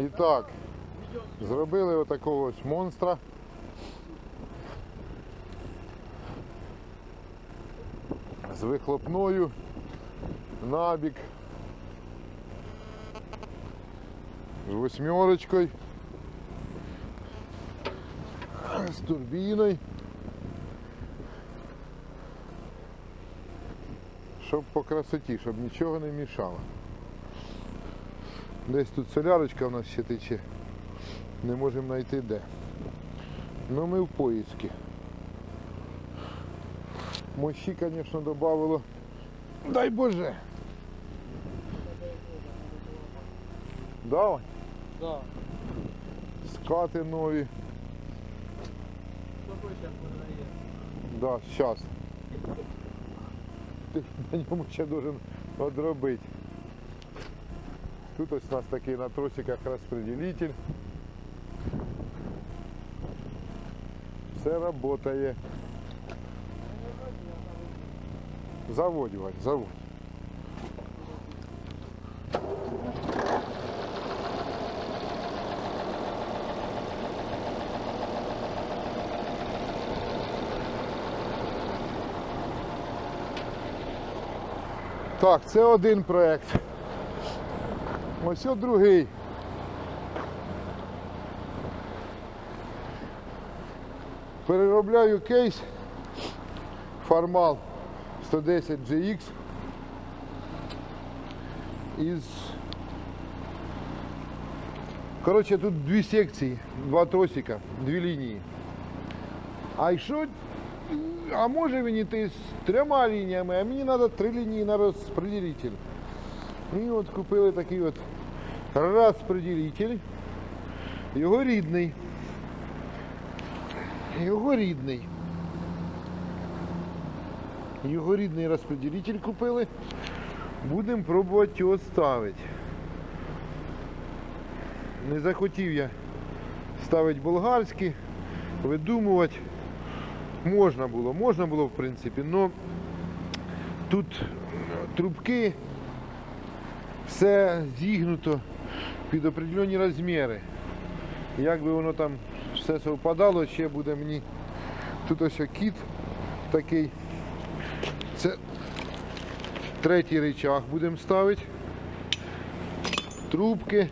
І так, зробили отакого ось монстра. З вихлопною набік. З восьмерочкою. З турбіною. Щоб по красоті, щоб нічого не мішало. Десь тут солярочка в нас ще тече. Не можемо знайти де. Ну ми в поїзді. Мощі, звісно, додавало. Дай Боже. Давай. Да. Скати нові. Какой сейчас продає? Да, зараз. Ти на ньому ще должен одробити. Тут ось у нас такий на тросиках розпределитель. Все працює. Заводь, Вань, заводь. Так, це один проект. Ось от другий. Переробляю кейс Farmal 110 GX із. Коротше, тут дві секції, два тросика, дві лінії. А якщо а може він іти з трьома лініями, а мені треба три лінії на розпределитель. І от купили такий от розпределитель. Його рідний. Його рідний. Його рідний розпределитель купили. Будемо пробувати його ставити. Не захотів я ставити болгарський, видумувати. Можна було, можна було в принципі, але тут трубки все зігнуто під определені розміри. Як би воно там все совпадало, ще буде мені. Тут ось кіт такий. Це третій рычаг будемо ставити. Трубки,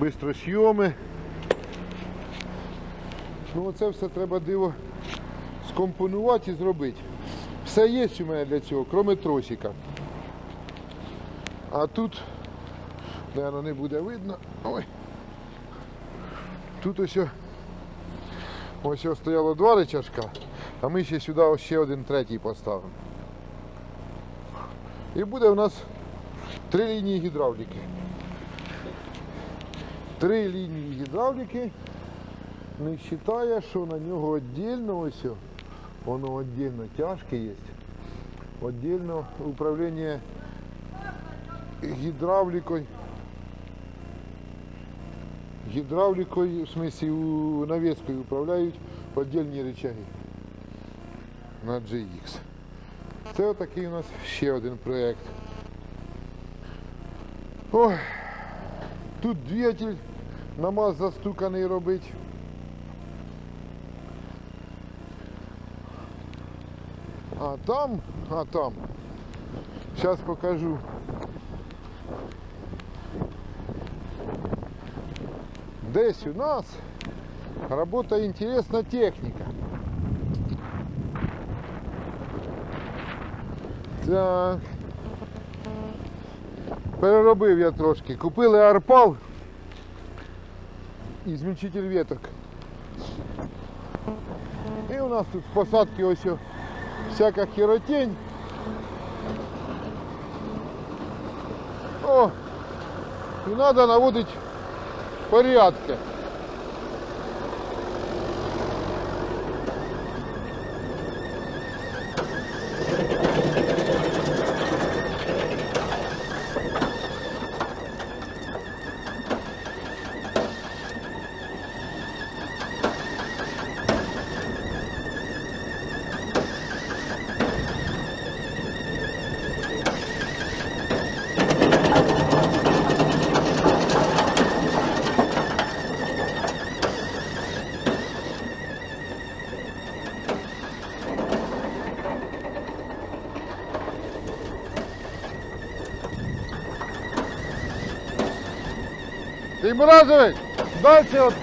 бистросйоми. Ну оце все треба диво скомпонувати і зробити. Все є у мене для цього, крім тросика. А тут, мабуть, не буде видно. Ой. Тут ось, ось стояло два рычажка, а ми ще сюди ще один третій поставимо. І буде у нас три лінії гідравліки. Три лінії гідравліки не вважає, що на нього віддільно ось, воно віддільно тяжке є. Віддільно управління гідравлікою. Гідравлікою, в смысле, навіскою управляють віддільні рычаги на GX. Це отакий у нас ще один проєкт. Ой, тут двигатель намаз застуканий робить. А там, а там, сейчас покажу. Десь у нас работа интересна техника. Так. Переробив я трошки. Купили арпал і змільчитель веток. І у нас тут в посадці ось о всяка херотень. О, і треба наводити порядки. Ти Мразович, далі от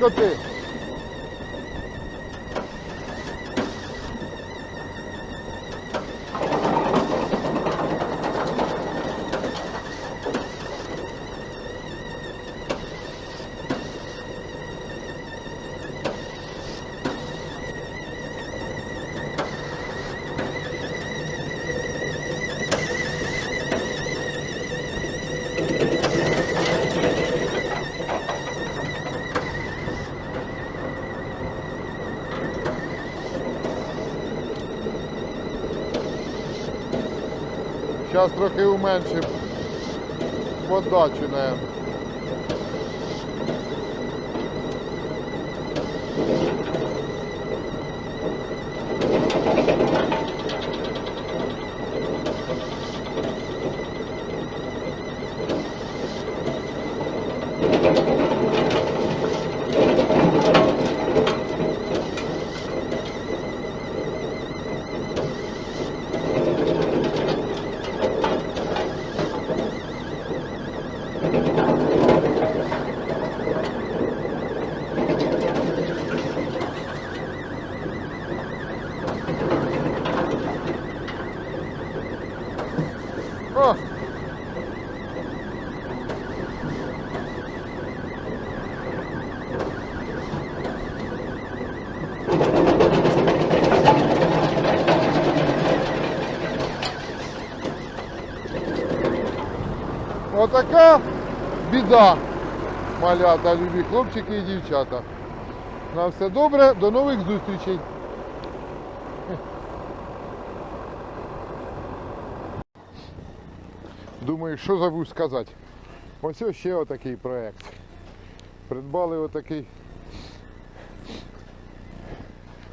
Зараз трохи уменшим подачу, наверное. О! Отака біда, малята, любі хлопчики і дівчата. На все добре, до нових зустрічей. Думаю, що забув сказати. Ось ще отакий проєкт. Придбали отакий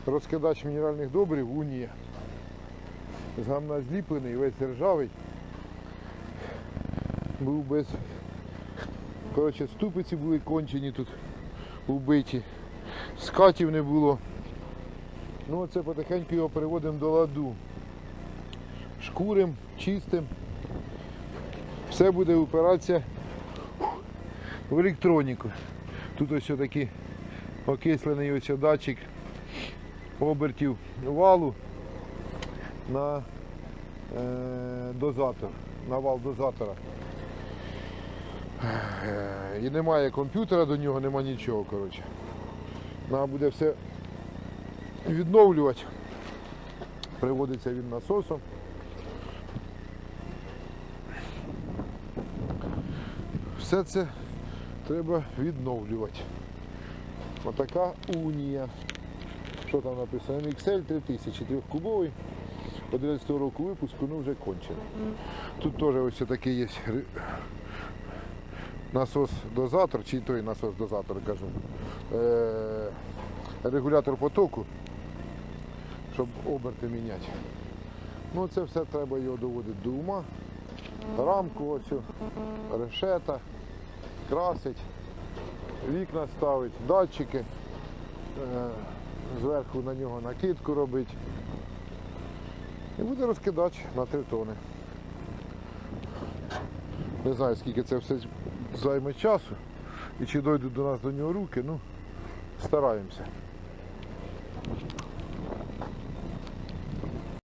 розкидач мінеральних добрив Унія. З гамна зліплений, весь ржавий. Був без. Коротше, ступиці були кончені тут убиті. Скатів не було. Ну оце потихеньку його переводимо до ладу. Шкурим, чистим. Все буде упиратися в електроніку. Тут ось такий окислений ось датчик обертів валу на е, дозатор, на вал дозатора. Е, І немає комп'ютера до нього, нема нічого. коротше. Треба буде все відновлювати. Приводиться він насосом. Все це треба відновлювати. Отака унія. Що там написано? MXL 3000 трьохкубовий. 11 року випуску, ну вже кончений. Тут теж ось такий є насос-дозатор, чи той насос-дозатор, кажу. Е- регулятор потоку, щоб оберти міняти. Ну це все треба його доводити до ума. Рамку ось, решета, красить, вікна ставить, датчики, е, зверху на нього накидку робить. І буде розкидач на 3 тони. Не знаю, скільки це все займе часу і чи дойдуть до нас до нього руки, ну стараємося.